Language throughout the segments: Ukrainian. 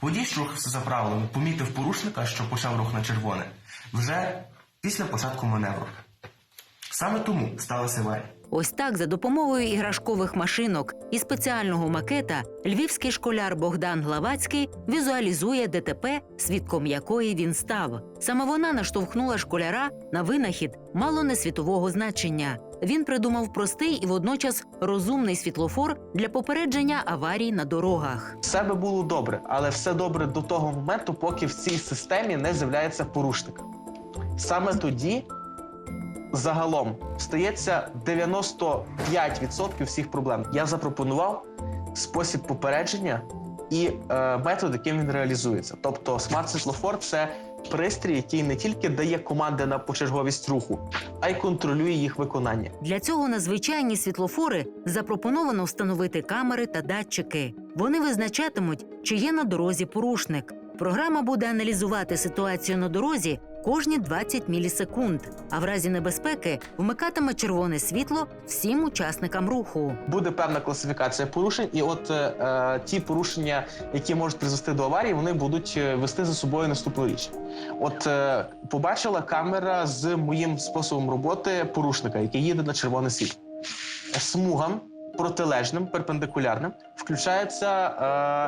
Водій, що рухався за правилами, помітив порушника, що почав рух на червоне, вже після початку маневру. Саме тому сталася аварія. Ось так, за допомогою іграшкових машинок і спеціального макета, львівський школяр Богдан Главацький візуалізує ДТП, свідком якої він став. Саме вона наштовхнула школяра на винахід мало не світового значення. Він придумав простий і водночас розумний світлофор для попередження аварій на дорогах. Все би було добре, але все добре до того моменту, поки в цій системі не з'являється порушник. Саме тоді загалом стається 95% всіх проблем. Я запропонував спосіб попередження і е, метод, яким він реалізується. Тобто смарт-світлофор це пристрій, який не тільки дає команди на почерговість руху, а й контролює їх виконання. Для цього на звичайні світлофори запропоновано встановити камери та датчики. Вони визначатимуть, чи є на дорозі порушник. Програма буде аналізувати ситуацію на дорозі кожні 20 мілісекунд, а в разі небезпеки вмикатиме червоне світло всім учасникам руху. буде певна класифікація порушень, і от е, е, ті порушення, які можуть призвести до аварії, вони будуть е, вести за собою наступну річ. От е, побачила камера з моїм способом роботи порушника, який їде на червоне світло. Смугам протилежним, перпендикулярним включається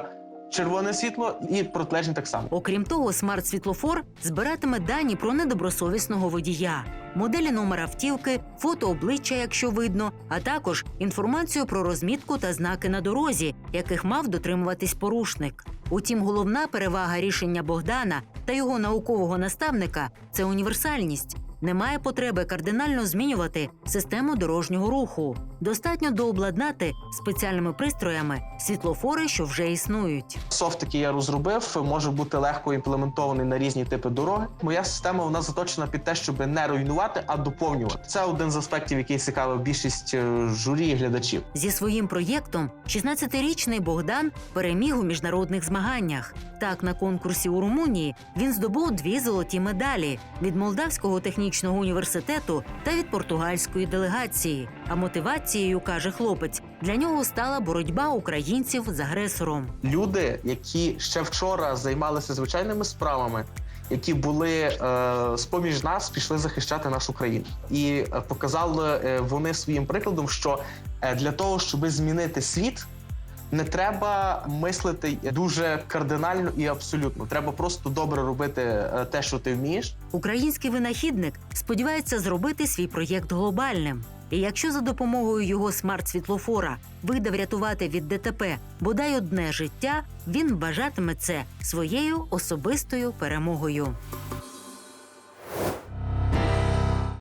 е, червоне світло і протилежні так само. Окрім того, смарт-світлофор збиратиме дані про недобросовісного водія, моделі номера автівки, фото обличчя, якщо видно, а також інформацію про розмітку та знаки на дорозі, яких мав дотримуватись порушник. Утім, головна перевага рішення Богдана та його наукового наставника це універсальність. Немає потреби кардинально змінювати систему дорожнього руху. Достатньо дообладнати спеціальними пристроями світлофори, що вже існують. Софт, який я розробив, може бути легко імплементований на різні типи дороги. Моя система вона заточена під те, щоб не руйнувати, а доповнювати. Це один з аспектів, який цікавив більшість е, журі і глядачів. Зі своїм проєктом 16-річний Богдан переміг у міжнародних змаганнях. Так, на конкурсі у Румунії він здобув дві золоті медалі від Молдавського технічного університету та від португальської делегації. А мотивацією каже хлопець для нього стала боротьба українців з агресором. Люди, які ще вчора займалися звичайними справами, які були е, з-поміж нас, пішли захищати нашу країну, і е, показали е, вони своїм прикладом, що е, для того, щоб змінити світ. Не треба мислити дуже кардинально і абсолютно. Треба просто добре робити е, те, що ти вмієш, Український винахідник сподівається зробити свій проєкт глобальним. І якщо за допомогою його смарт-світлофора вийде врятувати від ДТП бодай одне життя, він вважатиме це своєю особистою перемогою.